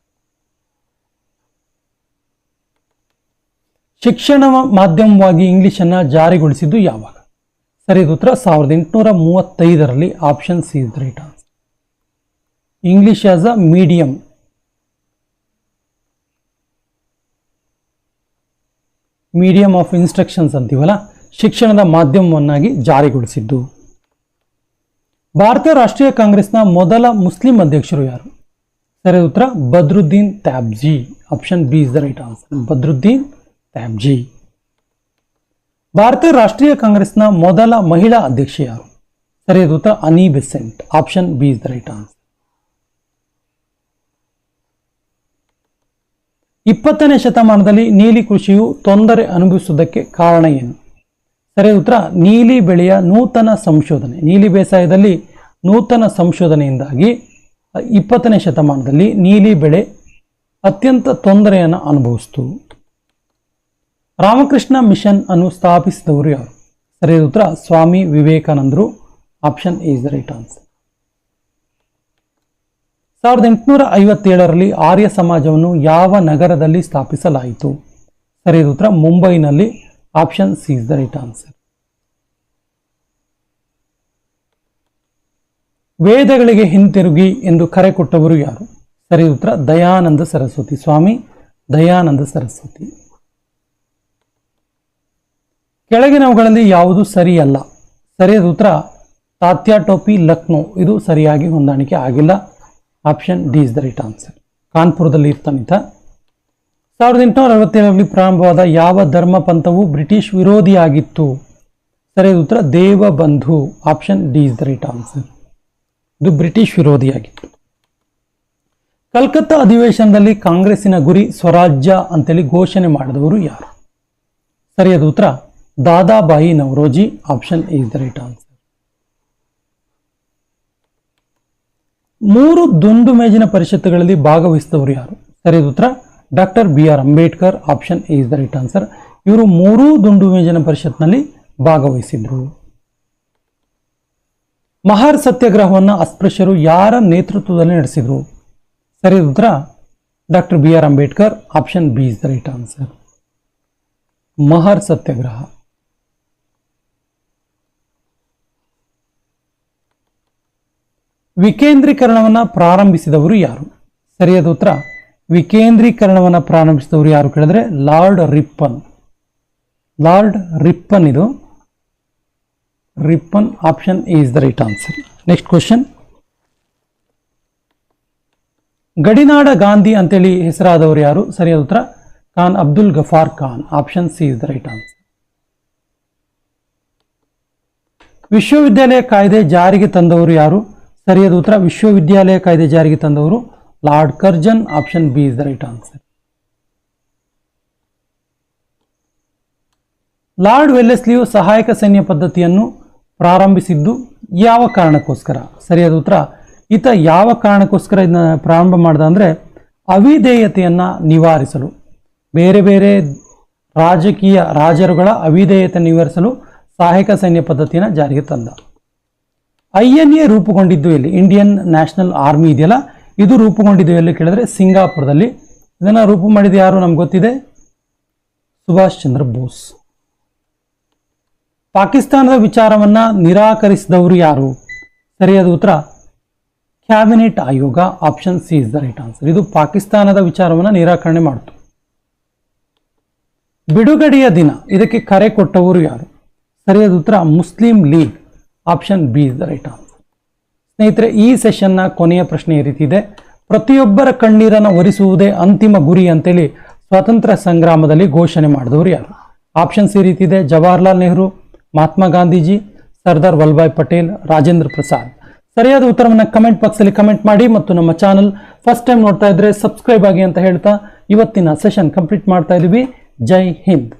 ಶಿಕ್ಷಣ ಮಾಧ್ಯಮವಾಗಿ ಇಂಗ್ಲಿಷನ್ನು ಜಾರಿಗೊಳಿಸಿದ್ದು ಯಾವಾಗ? ಸರಿಯಾದ ಉತ್ತರ. ಸಾವಿರದ ಎಂಟುನೂರ ಮೂವತ್ತೈದರಲ್ಲಿ option C is right answer English as a medium medium of instructions ಅಂತೀವಲ್ಲ, ಶಿಕ್ಷಣದ ಮಾಧ್ಯಮವನ್ನಾಗಿ ಜಾರಿಗೊಳಿಸಿದ್ದು. ಭಾರತೀಯ ರಾಷ್ಟ್ರೀಯ ಕಾಂಗ್ರೆಸ್ನ ಮೊದಲ ಮುಸ್ಲಿಂ ಅಧ್ಯಕ್ಷರು ಯಾರು? ಸರಿ ಉತ್ತರ. Badruddin Tyabji option B is the right answer Badruddin Tyabji Bharat ರಾಷ್ಟ್ರೀಯ ಕಾಂಗ್ರೆಸ್ನ ಮೊದಲ ಮಹಿಳಾ ಅಧ್ಯಕ್ಷ ಯಾರು? ಸರಿಯಾದ ಉತ್ತರ. Annie Besant option B is the right answer. ಇಪ್ಪತ್ತನೇ ಶತಮಾನದಲ್ಲಿ ನೀಲಿ ಕೃಷಿಯು ತೊಂದರೆ ಅನುಭವಿಸುವುದಕ್ಕೆ ಕಾರಣ ಏನು? ಸರಿಯಾದ ಉತ್ತರ. ನೀಲಿ ಬೆಳೆಯ ನೂತನ ಸಂಶೋಧನೆ. ನೀಲಿ ಬೇಸಾಯದಲ್ಲಿ ನೂತನ ಸಂಶೋಧನೆಯಿಂದಾಗಿ ಇಪ್ಪತ್ತನೇ ಶತಮಾನದಲ್ಲಿ ನೀಲಿ ಬೆಳೆ ಅತ್ಯಂತ ತೊಂದರೆಯನ್ನು ಅನುಭವಿಸಿತು. ರಾಮಕೃಷ್ಣ ಮಿಷನ್ ಅನ್ನು ಸ್ಥಾಪಿಸಿದವರು ಯಾರು? ಸರಿಯಾದ ಉತ್ತರ, ಸ್ವಾಮಿ ವಿವೇಕಾನಂದರು. Option is the right answer ಸಾವಿರದ ಎಂಟುನೂರ ಐವತ್ತೇಳರಲ್ಲಿ ಆರ್ಯ ಸಮಾಜವನ್ನು ಯಾವ ನಗರದಲ್ಲಿ ಸ್ಥಾಪಿಸಲಾಯಿತು? ಸರಿಯಾದ ಉತ್ತರ, ಮುಂಬೈನಲ್ಲಿ. Option C is the right answer ವೇದಗಳಿಗೆ ಹಿಂತಿರುಗಿ ಎಂದು ಕರೆ ಕೊಟ್ಟವರು ಯಾರು? ಸರಿಯಾದ ಉತ್ತರ, ದಯಾನಂದ ಸರಸ್ವತಿ ಸ್ವಾಮಿ, ದಯಾನಂದ ಸರಸ್ವತಿ. ಕೆಳಗಿನವುಗಳಲ್ಲಿ ಯಾವುದು ಸರಿಯಲ್ಲ? ಸರಿಯಾದ ಉತ್ತರ ತಾತ್ಯಾ ಟೋಪಿ ಲಕ್ನೋ. ಇದು ಸರಿಯಾಗಿ ಹೊಂದಾಣಿಕೆ ಆಗಿಲ್ಲ. Option D is the right answer. ಕಾನ್ಪುರದಲ್ಲಿ ಇರ್ತಾನಿತ ಸಾವಿರದ ಎಂಟುನೂರ ಅರವತ್ತೇಳರಲ್ಲಿ ಪ್ರಾರಂಭವಾದ ಯಾವ ಧರ್ಮ ಪಂಥವು ಬ್ರಿಟಿಷ್ ವಿರೋಧಿಯಾಗಿತ್ತು? ಸರಿಯಾದ ಉತ್ತರ, Deoband. Option D is the right answer. ಇದು ಬ್ರಿಟಿಷ್ ವಿರೋಧಿಯಾಗಿತ್ತು. ಕಲ್ಕತ್ತಾ ಅಧಿವೇಶನದಲ್ಲಿ ಕಾಂಗ್ರೆಸ್ಸಿನ ಗುರಿ ಸ್ವರಾಜ್ಯ ಅಂತೇಳಿ ಘೋಷಣೆ ಮಾಡಿದವರು ಯಾರು? ಸರಿಯಾದ ಉತ್ತರ Dadabhai Naoroji option is the right answer ಮೂರು ದುಂಡು ಮೇಜಿನ ಪರಿಷತ್ತುಗಳಲ್ಲಿ ಭಾಗವಹಿಸಿದವರು ಯಾರು? ಸರಿಯಾದ ಉತ್ತರ doctor B R Ambedkar option is the right answer ಇವರು ಮೂರೂ ದುಂಡು ಮೇಜಿನ ಪರಿಷತ್ನಲ್ಲಿ ಭಾಗವಹಿಸಿದ್ರು. ಮಹಾರ್ ಸತ್ಯಾಗ್ರಹವನ್ನು ಅಸ್ಪೃಶ್ಯರು ಯಾರ ನೇತೃತ್ವದಲ್ಲಿ ನಡೆಸಿದ್ರು? ಸರಿಯಾದ ಉತ್ತರ doctor B R Ambedkar option B is the right answer Mahar Satyagraha. ವಿಕೇಂದ್ರೀಕರಣವನ್ನು ಪ್ರಾರಂಭಿಸಿದವರು ಯಾರು? ಸರಿಯಾದ ಉತ್ತರ, ವಿಕೇಂದ್ರೀಕರಣವನ್ನು ಪ್ರಾರಂಭಿಸಿದವರು ಯಾರು ಕೇಳಿದ್ರೆ ಲಾರ್ಡ್ ರಿಪ್ಪನ್. ಲಾರ್ಡ್ ರಿಪ್ಪನ್ ಇದು. Ripon option is the right answer. Next question. ಗಡಿನಾಡ ಗಾಂಧಿ ಅಂತೇಳಿ ಹೆಸರಾದವರು ಯಾರು? ಸರಿಯಾದ ಉತ್ತರ, Khan Abdul Ghaffar Khan. Option C is the right answer. ವಿಶ್ವವಿದ್ಯಾಲಯ ಕಾಯ್ದೆ ಜಾರಿಗೆ ತಂದವರು ಯಾರು? ಸರಿಯಾದ ಉತ್ತರ. ವಿಶ್ವವಿದ್ಯಾಲಯ ಕಾಯ್ದೆ ಜಾರಿಗೆ ತಂದವರು lord Curzon. Option B is the right answer. Lord ವೆಲ್ಲೆಸ್ಲಿಯು ಸಹಾಯಕ ಸೈನ್ಯ ಪದ್ಧತಿಯನ್ನು ಪ್ರಾರಂಭಿಸಿದ್ದು ಯಾವ ಕಾರಣಕ್ಕೋಸ್ಕರ? ಸರಿಯಾದ ಉತ್ತರ. ಈತ ಯಾವ ಕಾರಣಕ್ಕೋಸ್ಕರ ಇದನ್ನ ಪ್ರಾರಂಭ ಮಾಡ್ದ ಅಂದರೆ ಅವಿಧೇಯತೆಯನ್ನು ನಿವಾರಿಸಲು. ಬೇರೆ ಬೇರೆ ರಾಜಕೀಯ ರಾಜರುಗಳ ಅವಿಧೇಯತೆ ನಿವಾರಿಸಲು ಸಹಾಯಕ ಸೈನ್ಯ ಪದ್ಧತಿಯನ್ನು ಜಾರಿಗೆ ತಂದ. ಐ ಎನ್ ಎ ರೂಪುಗೊಂಡಿದ್ದು ಎಲ್ಲಿ? ಇಂಡಿಯನ್ ನ್ಯಾಷನಲ್ ಆರ್ಮಿ ಇದೆಯಲ್ಲ? ಇದು ರೂಪುಗೊಂಡಿದ್ದು ಎಲ್ಲಿ ಕೇಳಿದ್ರೆ ಸಿಂಗಾಪುರದಲ್ಲಿ. ಇದನ್ನು ರೂಪ ಮಾಡಿದ ಯಾರು ನಮ್ಗೆ ಗೊತ್ತಿದೆ? ಸುಭಾಷ್ ಚಂದ್ರ ಬೋಸ್. ಪಾಕಿಸ್ತಾನದ ವಿಚಾರವನ್ನ ನಿರಾಕರಿಸಿದವರು ಯಾರು? ಸರಿಯಾದ ಉತ್ತರ, ಕ್ಯಾಬಿನೆಟ್ ಆಯೋಗ option C is the right answer ಇದು ಪಾಕಿಸ್ತಾನದ ವಿಚಾರವನ್ನು ನಿರಾಕರಣೆ ಮಾಡಿತು. ಬಿಡುಗಡೆಯ ದಿನ, ಇದಕ್ಕೆ ಕರೆ ಕೊಟ್ಟವರು ಯಾರು? ಸರಿಯಾದ ಉತ್ತರ, Muslim League. Option B is the right answer ಸ್ನೇಹಿತರೆ, ಈ ಸೆಷನ್ನ ಕೊನೆಯ ಪ್ರಶ್ನೆ ಈ ರೀತಿ ಇದೆ. ಪ್ರತಿಯೊಬ್ಬರ ಕಣ್ಣೀರನ್ನು ಒರೆಸುವುದೇ ಅಂತಿಮ ಗುರಿ ಅಂತೇಳಿ ಸ್ವಾತಂತ್ರ್ಯ ಸಂಗ್ರಾಮದಲ್ಲಿ ಘೋಷಣೆ ಮಾಡಿದವರು ಯಾರು? ಆಪ್ಷನ್ಸ್ ಈ ರೀತಿ ಇದೆ. ಜವಾಹರ್ಲಾಲ್ ನೆಹರು, ಮಹಾತ್ಮ ಗಾಂಧೀಜಿ, ಸರ್ದಾರ್ ವಲ್ಲಭಾಯ್ ಪಟೇಲ್, ರಾಜೇಂದ್ರ ಪ್ರಸಾದ್. ಸರಿಯಾದ ಉತ್ತರವನ್ನು ಕಮೆಂಟ್ ಬಾಕ್ಸಲ್ಲಿ ಕಮೆಂಟ್ ಮಾಡಿ ಮತ್ತು ನಮ್ಮ ಚಾನಲ್ ಫಸ್ಟ್ ಟೈಮ್ ನೋಡ್ತಾ ಇದ್ರೆ ಸಬ್ಸ್ಕ್ರೈಬ್ ಆಗಿ ಅಂತ ಹೇಳ್ತಾ ಇವತ್ತಿನ ಸೆಷನ್ ಕಂಪ್ಲೀಟ್ ಮಾಡ್ತಾ ಇದೀವಿ. ಜೈ ಹಿಂದ್.